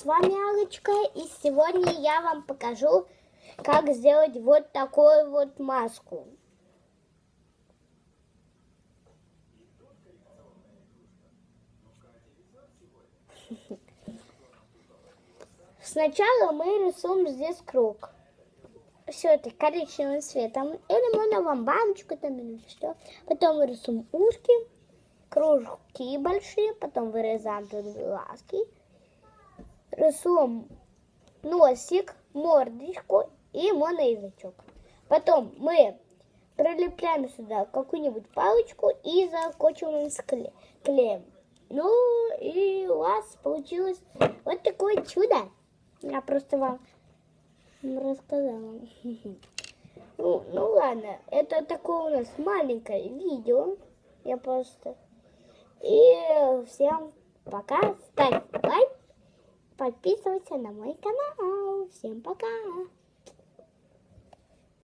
с вами Алочка, и сегодня я вам покажу, как сделать вот такую вот маску. Сначала мы рисуем здесь круг. Все это коричневым цветом. Или можно вам баночку там или что. Потом мы рисуем ушки, кружки большие, потом вырезаем тут глазки. Рисуем носик, мордочку и моноязычок. Потом мы прилепляем сюда какую-нибудь палочку и закочиваем с клеем. Ну и у вас получилось вот такое чудо. Я просто вам рассказала. Ну, ну ладно, это такое у нас маленькое видео. Я просто... И всем пока. Ставь лайк, подписывайся на мой канал. Всем пока.